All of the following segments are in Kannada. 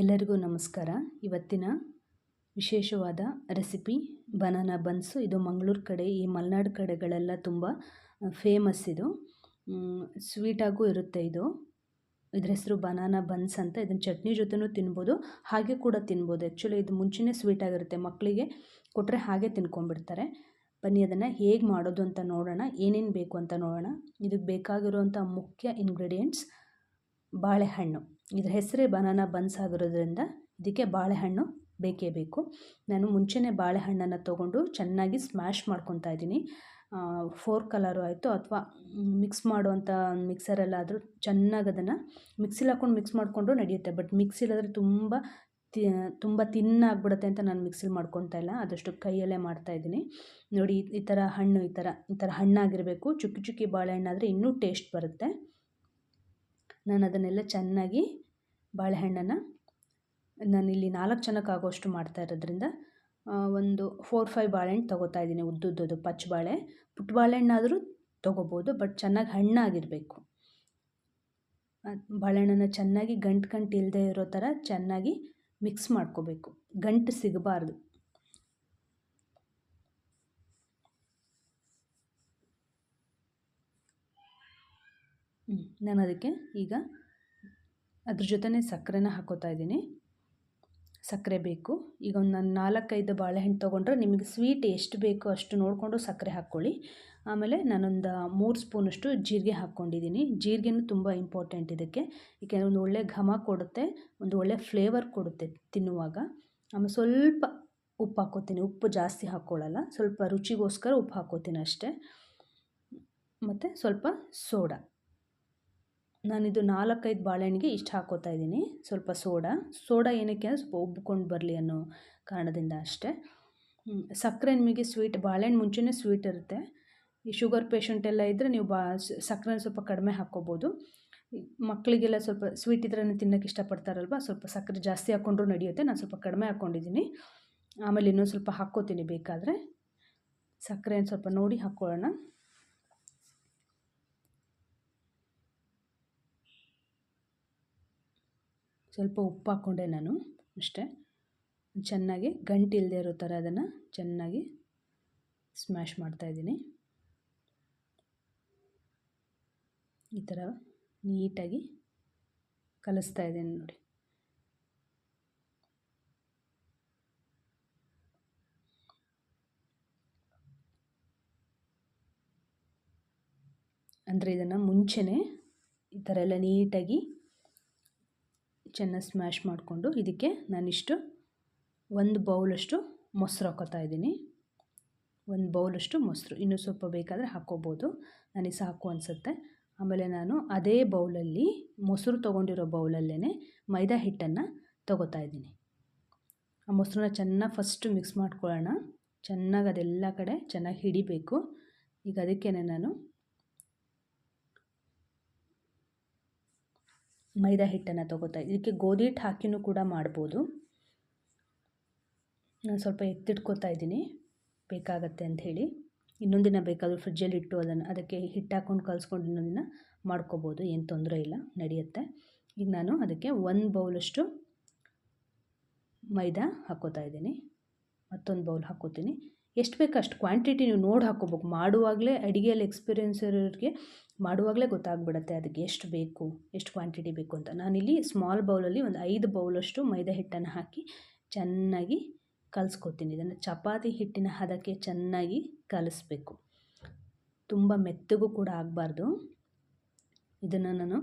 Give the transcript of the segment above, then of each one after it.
ಎಲ್ಲರಿಗೂ ನಮಸ್ಕಾರ. ಇವತ್ತಿನ ವಿಶೇಷವಾದ ರೆಸಿಪಿ ಬನಾನಾ ಬನ್ಸು. ಇದು ಮಂಗಳೂರು ಕಡೆ, ಈ ಮಲೆನಾಡು ಕಡೆಗಳೆಲ್ಲ ತುಂಬ ಫೇಮಸ್ ಇದು. ಸ್ವೀಟಾಗೂ ಇರುತ್ತೆ ಇದು. ಇದ್ರ ಹೆಸರು ಬನಾನಾ ಬನ್ಸ್ ಅಂತ. ಇದನ್ನು ಚಟ್ನಿ ಜೊತೆನೂ ತಿನ್ಬೋದು, ಹಾಗೆ ಕೂಡ ತಿನ್ಬೋದು. ಆ್ಯಕ್ಚುಲಿ ಇದು ಮುಂಚೆನೇ ಸ್ವೀಟ್ ಆಗಿರುತ್ತೆ. ಮಕ್ಕಳಿಗೆ ಕೊಟ್ಟರೆ ಹಾಗೆ ತಿನ್ಕೊಂಡ್ಬಿಡ್ತಾರೆ. ಬನ್ನಿ, ಅದನ್ನು ಹೇಗೆ ಮಾಡೋದು ಅಂತ ನೋಡೋಣ. ಏನೇನು ಬೇಕು ಅಂತ ನೋಡೋಣ. ಇದಕ್ಕೆ ಬೇಕಾಗಿರುವಂಥ ಮುಖ್ಯ ಇಂಗ್ರೀಡಿಯೆಂಟ್ಸ್ ಬಾಳೆಹಣ್ಣು. ಇದ್ರ ಹೆಸರೇ ಬನಾನಾ ಬನ್ಸ್ ಆಗಿರೋದ್ರಿಂದ ಇದಕ್ಕೆ ಬಾಳೆಹಣ್ಣು ಬೇಕೇ ಬೇಕು. ನಾನು ಮುಂಚೆನೇ ಬಾಳೆಹಣ್ಣನ್ನು ತೊಗೊಂಡು ಚೆನ್ನಾಗಿ ಸ್ಮ್ಯಾಶ್ ಮಾಡ್ಕೊತಾ ಇದ್ದೀನಿ. ಫೋರ್ ಕಲರು ಆಯಿತು ಅಥವಾ ಮಿಕ್ಸ್ ಮಾಡುವಂಥ ಮಿಕ್ಸರಲ್ಲಾದರೂ ಚೆನ್ನಾಗಿ ಅದನ್ನು ಮಿಕ್ಸಿಲಿ ಹಾಕ್ಕೊಂಡು ಮಿಕ್ಸ್ ಮಾಡಿಕೊಂಡ್ರು ನಡೆಯುತ್ತೆ. ಬಟ್ ಮಿಕ್ಸಿಲಾದರೆ ತುಂಬ ತುಂಬ ತಿನ್ನ ಆಗ್ಬಿಡುತ್ತೆ ಅಂತ ನಾನು ಮಿಕ್ಸಿಲ್ ಮಾಡ್ಕೊತಾ ಇಲ್ಲ. ಆದಷ್ಟು ಕೈಯಲ್ಲೇ ಮಾಡ್ತಾಯಿದ್ದೀನಿ ನೋಡಿ ಈ ಥರ ಹಣ್ಣು, ಈ ಥರ ಈ ಥರ ಹಣ್ಣಾಗಿರಬೇಕು. ಚುಕ್ಕಿ ಚುಕ್ಕಿ ಬಾಳೆಹಣ್ಣಾದರೆ ಇನ್ನೂ ಟೇಸ್ಟ್ ಬರುತ್ತೆ. ನಾನು ಅದನ್ನೆಲ್ಲ ಚೆನ್ನಾಗಿ ಬಾಳೆಹಣ್ಣನ್ನು ನಾನಿಲ್ಲಿ ನಾಲ್ಕು ಜನಕ್ಕೆ ಆಗೋಷ್ಟು ಮಾಡ್ತಾ ಇರೋದ್ರಿಂದ ಒಂದು ಫೋರ್ ಫೈವ್ ಬಾಳೆಹಣ್ಣು ತೊಗೋತಾ ಇದ್ದೀನಿ ಉದ್ದುದ್ದದು ಪಚ್ಚ ಬಾಳೆ. ಪುಟ್ಟ ಬಾಳೆಹಣ್ಣಾದರೂ ತೊಗೋಬೋದು ಬಟ್ ಚೆನ್ನಾಗಿ ಹಣ್ಣಾಗಿರಬೇಕು. ಬಾಳೆಹಣ್ಣನ್ನು ಚೆನ್ನಾಗಿ ಗಂಟು ಗಂಟು ಇಲ್ಲದೆ ಇರೋ ಥರ ಚೆನ್ನಾಗಿ ಮಿಕ್ಸ್ ಮಾಡ್ಕೋಬೇಕು. ಗಂಟು ಸಿಗಬಾರ್ದು. ನಾನು ಅದಕ್ಕೆ ಈಗ ಅದ್ರ ಜೊತೆನೇ ಸಕ್ಕರೆನ ಹಾಕೋತಾ ಇದ್ದೀನಿ. ಸಕ್ಕರೆ ಬೇಕು. ಈಗ ಒಂದು ನಾನು ನಾಲ್ಕೈದು ಬಾಳೆಹಣ್ಣು ತೊಗೊಂಡ್ರೆ ನಿಮಗೆ ಸ್ವೀಟ್ ಎಷ್ಟು ಬೇಕೋ ಅಷ್ಟು ನೋಡಿಕೊಂಡು ಸಕ್ಕರೆ ಹಾಕ್ಕೊಳ್ಳಿ. ಆಮೇಲೆ ನಾನೊಂದು ಮೂರು ಸ್ಪೂನಷ್ಟು ಜೀರಿಗೆ ಹಾಕ್ಕೊಂಡಿದ್ದೀನಿ. ಜೀರಿಗೆನೂ ತುಂಬ ಇಂಪಾರ್ಟೆಂಟ್ ಇದಕ್ಕೆ. ಏಕೆಂದರೆ ಒಂದು ಒಳ್ಳೆ ಘಮ ಕೊಡುತ್ತೆ, ಒಂದು ಒಳ್ಳೆ ಫ್ಲೇವರ್ ಕೊಡುತ್ತೆ ತಿನ್ನುವಾಗ. ಆಮೇಲೆ ಸ್ವಲ್ಪ ಉಪ್ಪು ಹಾಕೋತೀನಿ. ಉಪ್ಪು ಜಾಸ್ತಿ ಹಾಕ್ಕೊಳ್ಳಲ್ಲ ಸ್ವಲ್ಪ ರುಚಿಗೋಸ್ಕರ ಉಪ್ಪು ಹಾಕೋತೀನಿ ಅಷ್ಟೇ. ಮತ್ತು ಸ್ವಲ್ಪ ಸೋಡಾ. ನಾನಿದು ನಾಲ್ಕೈದು ಬಾಳೆಹಣ್ಣಿಗೆ ಇಷ್ಟು ಹಾಕೋತಾ ಇದ್ದೀನಿ. ಸ್ವಲ್ಪ ಸೋಡಾ. ಸೋಡಾ ಏನಕ್ಕೆ ಸ್ವಲ್ಪ ಉಬ್ಬಿಕೊಂಡು ಬರಲಿ ಅನ್ನೋ ಕಾರಣದಿಂದ ಅಷ್ಟೇ. ಸಕ್ಕರೆ ನಿಮಗೆ ಸ್ವೀಟ್, ಬಾಳೆಹಣ್ಣು ಮುಂಚೆನೇ ಸ್ವೀಟ್ ಇರುತ್ತೆ. ಈ ಶುಗರ್ ಪೇಷಂಟ್ ಎಲ್ಲ ಇದ್ದರೆ ನೀವು ಬಾ ಸಕ್ಕರೆ ಸ್ವಲ್ಪ ಕಡಿಮೆ ಹಾಕ್ಕೋಬೋದು. ಮಕ್ಕಳಿಗೆಲ್ಲ ಸ್ವಲ್ಪ ಸ್ವೀಟ್ ಇದ್ರೆ ತಿನ್ನೋಕ್ಕೆ ಇಷ್ಟಪಡ್ತಾರಲ್ವ? ಸ್ವಲ್ಪ ಸಕ್ಕರೆ ಜಾಸ್ತಿ ಹಾಕ್ಕೊಂಡ್ರೂ ನಡೆಯುತ್ತೆ. ನಾನು ಸ್ವಲ್ಪ ಕಡಿಮೆ ಹಾಕ್ಕೊಂಡಿದ್ದೀನಿ ಆಮೇಲೆ ಇನ್ನೊಂದು ಸ್ವಲ್ಪ ಹಾಕ್ಕೋತೀನಿ ಬೇಕಾದರೆ. ಸಕ್ಕರೆ ಸ್ವಲ್ಪ ನೋಡಿ ಹಾಕ್ಕೊಳ್ಳೋಣ. ಸ್ವಲ್ಪ ಉಪ್ಪು ಹಾಕ್ಕೊಂಡೆ ನಾನು ಅಷ್ಟೇ. ಚೆನ್ನಾಗಿ ಗಂಟು ಇಲ್ಲದೆ ಇರೋ ಥರ ಅದನ್ನು ಚೆನ್ನಾಗಿ ಸ್ಮ್ಯಾಶ್ ಮಾಡ್ತಾಯಿದ್ದೀನಿ ಈ ಥರ ನೀಟಾಗಿ ಕಲಿಸ್ತಾ ಇದ್ದೀನಿ ನೋಡಿ. ಅಂದರೆ ಇದನ್ನು ಮುಂಚೆನೇ ಈ ಥರ ಎಲ್ಲ ನೀಟಾಗಿ ಚೆನ್ನಾಗಿ ಸ್ಮ್ಯಾಶ್ ಮಾಡಿಕೊಂಡು ಇದಕ್ಕೆ ನಾನಿಷ್ಟು ಒಂದು ಬೌಲಷ್ಟು ಮೊಸರು ಹಾಕೋತಾ ಇದ್ದೀನಿ. ಒಂದು ಬೌಲಷ್ಟು ಮೊಸರು. ಇನ್ನೂ ಸ್ವಲ್ಪ ಬೇಕಾದರೆ ಹಾಕ್ಕೋಬೋದು. ನನಗೆ ಸಾಕು ಅನಿಸುತ್ತೆ. ಆಮೇಲೆ ನಾನು ಅದೇ ಬೌಲಲ್ಲಿ ಮೊಸರು ತೊಗೊಂಡಿರೋ ಬೌಲಲ್ಲೇ ಮೈದಾ ಹಿಟ್ಟನ್ನು ತೊಗೋತಾ ಇದ್ದೀನಿ. ಆ ಮೊಸರನ್ನ ಚೆನ್ನಾಗಿ ಫಸ್ಟು ಮಿಕ್ಸ್ ಮಾಡ್ಕೊಳ್ಳೋಣ. ಚೆನ್ನಾಗಿ ಅದೆಲ್ಲ ಕಡೆ ಚೆನ್ನಾಗಿ ಹಿಡಿಬೇಕು. ಈಗ ಅದಕ್ಕೇ ನಾನು ಮೈದಾ ಹಿಟ್ಟನ್ನು ತಗೋತಾ ಇದಕ್ಕೆ ಗೋಧಿ ಹಿಟ್ಟು ಹಾಕಿನೂ ಕೂಡ ಮಾಡ್ಬೋದು. ನಾನು ಸ್ವಲ್ಪ ಎತ್ತಿಟ್ಕೋತಾ ಇದ್ದೀನಿ. ಬೇಕಾಗತ್ತೆ ಅಂಥೇಳಿ ಇನ್ನೊಂದು ದಿನ ಬೇಕಾದರೂ ಫ್ರಿಜ್ಜಲ್ಲಿ ಇಟ್ಟು ಅದನ್ನು, ಅದಕ್ಕೆ ಹಿಟ್ಟು ಹಾಕ್ಕೊಂಡು ಕಲಿಸ್ಕೊಂಡು ಇನ್ನೊಂದು ದಿನ ಮಾಡ್ಕೋಬೋದು. ಏನು ತೊಂದರೆ ಇಲ್ಲ, ನಡೆಯುತ್ತೆ. ಈಗ ನಾನು ಅದಕ್ಕೆ ಒಂದು ಬೌಲಷ್ಟು ಮೈದಾ ಹಾಕ್ಕೋತಾ ಇದ್ದೀನಿ. ಮತ್ತೊಂದು ಬೌಲ್ ಹಾಕ್ಕೋತೀನಿ ಎಷ್ಟು ಬೇಕು ಅಷ್ಟು ಕ್ವಾಂಟಿಟಿ ನೀವು ನೋಡಿ ಹಾಕೋಬೇಕು ಮಾಡುವಾಗಲೇ ಅಡುಗೆಯಲ್ಲಿ ಎಕ್ಸ್ಪೀರಿಯೆನ್ಸ್ ಇರೋರಿಗೆ ಮಾಡುವಾಗಲೇ ಗೊತ್ತಾಗ್ಬಿಡುತ್ತೆ ಅದಕ್ಕೆ ಎಷ್ಟು ಬೇಕು, ಎಷ್ಟು ಕ್ವಾಂಟಿಟಿ ಬೇಕು ಅಂತ. ನಾನಿಲ್ಲಿ ಸ್ಮಾಲ್ ಬೌಲಲ್ಲಿ ಒಂದು ಐದು ಬೌಲಷ್ಟು ಮೈದಾ ಹಿಟ್ಟನ್ನು ಹಾಕಿ ಚೆನ್ನಾಗಿ ಕಲಿಸ್ಕೊತೀನಿ. ಇದನ್ನು ಚಪಾತಿ ಹಿಟ್ಟಿನ ಹದಕ್ಕೆ ಚೆನ್ನಾಗಿ ಕಲಿಸ್ಬೇಕು. ತುಂಬ ಮೆತ್ತಗೂ ಕೂಡ ಆಗಬಾರ್ದು. ಇದನ್ನು ನಾನು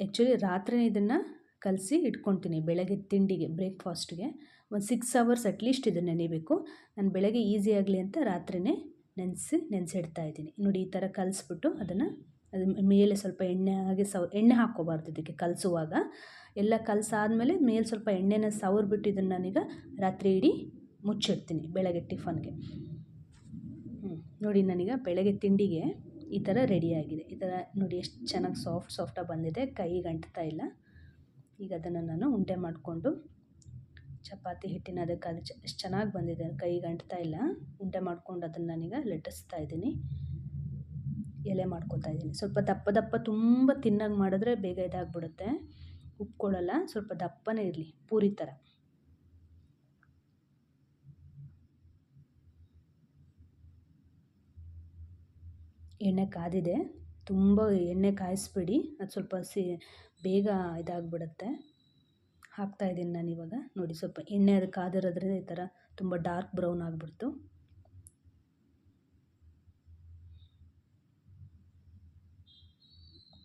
ಆ್ಯಕ್ಚುಲಿ ರಾತ್ರಿ ಇದನ್ನು ಕಲಸಿ ಇಟ್ಕೊತೀನಿ ಬೆಳಗ್ಗೆ ತಿಂಡಿಗೆ ಬ್ರೇಕ್ಫಾಸ್ಟ್ಗೆ ಒಂದು ಸಿಕ್ಸ್ ಅವರ್ಸ್ ಅಟ್ಲೀಸ್ಟ್ ಇದು ನೆನೆಯಬೇಕು ನಾನು ಬೆಳಗ್ಗೆ ಈಸಿ ಆಗಲಿ ಅಂತ ರಾತ್ರಿಯೇ ನೆನೆಸಿ, ನೆನೆಸಿಡ್ತಾ ಇದ್ದೀನಿ. ನೋಡಿ ಈ ಥರ ಕಲಿಸ್ಬಿಟ್ಟು ಅದನ್ನು ಅದು ಮೇಲೆ ಸ್ವಲ್ಪ ಎಣ್ಣೆ ಹಾಗೆ ಸವ್ ಎಣ್ಣೆ ಹಾಕ್ಕೋಬಾರ್ದು ಇದಕ್ಕೆ ಕಲಸುವಾಗ. ಎಲ್ಲ ಕಲಸಾದ್ಮೇಲೆ ಮೇಲೆ ಸ್ವಲ್ಪ ಎಣ್ಣೆನ ಸವರ್ಬಿಟ್ಟು ಇದನ್ನು ನಾನೀಗ ರಾತ್ರಿ ಇಡೀ ಮುಚ್ಚಿಡ್ತೀನಿ ಬೆಳಗ್ಗೆ ಟಿಫನ್ಗೆ. ಹ್ಞೂ ನೋಡಿ ನಾನೀಗ ಬೆಳಗ್ಗೆ ತಿಂಡಿಗೆ ಈ ಥರ ರೆಡಿಯಾಗಿದೆ ಈ ಥರ ನೋಡಿ ಎಷ್ಟು ಚೆನ್ನಾಗಿ ಸಾಫ್ಟ್ ಸಾಫ್ಟಾಗಿ ಬಂದಿದೆ. ಕೈಗೆ ಅಂಟ್ತಾ ಇಲ್ಲ. ಈಗ ಅದನ್ನು ನಾನು ಉಂಡೆ ಮಾಡಿಕೊಂಡು ಚಪಾತಿ ಹಿಟ್ಟಿನ ಅದಕ್ಕೆ ಅದು ಎಷ್ಟು ಚೆನ್ನಾಗಿ ಬಂದಿದೆ. ಕೈಗೆ ಅಂಟ್ತಾ ಇಲ್ಲ. ಉಂಡೆ ಮಾಡ್ಕೊಂಡು ಅದನ್ನು ನಾನೀಗ ಲಟ್ಟಿಸ್ತಾ ಇದ್ದೀನಿ. ಎಲೆ ಮಾಡ್ಕೊತಾ ಇದ್ದೀನಿ. ಸ್ವಲ್ಪ ದಪ್ಪ ದಪ್ಪ ತುಂಬ ತಿನ್ನಂಗೆ ಮಾಡಿದ್ರೆ ಬೇಗ ಇದಾಗ್ಬಿಡುತ್ತೆ. ಉಪ್ಕೊಳ್ಳಲ್ಲ, ಸ್ವಲ್ಪ ದಪ್ಪನೇ ಇರಲಿ. ಪೂರಿ ಥರ. ಎಣ್ಣೆ ಕಾದಿದೆ. ತುಂಬ ಎಣ್ಣೆ ಕಾಯಿಸ್ಬಿಡಿ. ಅದು ಸ್ವಲ್ಪ ಸಿ, ಬೇಗ ಇದಾಗ್ಬಿಡುತ್ತೆ. ಹಾಕ್ತಾಯಿದ್ದೀನಿ ನಾನು ಇವಾಗ. ನೋಡಿ, ಸ್ವಲ್ಪ ಎಣ್ಣೆ ಅದು ಕಾದಿರೋದ್ರಿಂದ ಈ ಥರ ತುಂಬ ಡಾರ್ಕ್ ಬ್ರೌನ್ ಆಗಿಬಿಡ್ತು.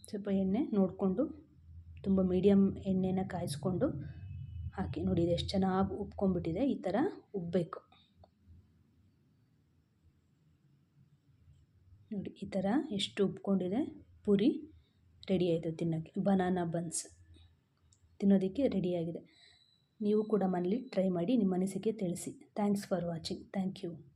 ಸ್ವಲ್ಪ ಎಣ್ಣೆ ನೋಡಿಕೊಂಡು, ತುಂಬ ಮೀಡಿಯಮ್ ಎಣ್ಣೆನ ಕಾಯಿಸ್ಕೊಂಡು ಹಾಕಿ. ನೋಡಿ, ಇದು ಎಷ್ಟು ಚೆನ್ನಾಗಿ ಉಬ್ಕೊಂಡ್ಬಿಟ್ಟಿದೆ ಈ ಥರ ಉಬ್ಬಬೇಕು ನೋಡಿ, ಈ ಥರ ಎಷ್ಟು ಉಬ್ಕೊಂಡಿದೆ ಪೂರಿ ರೆಡಿ ಆಯಿತು ತಿನ್ನೋಕ್ಕೆ. Banana buns. ತಿನ್ನೋದಕ್ಕೆ ರೆಡಿಯಾಗಿದೆ. ನೀವು ಕೂಡ ಮನೇಲಿ ಟ್ರೈ ಮಾಡಿ ನಿಮ್ಮ ಅನಿಸಿಕೆ ತಿಳಿಸಿ. Thanks for watching. Thank you.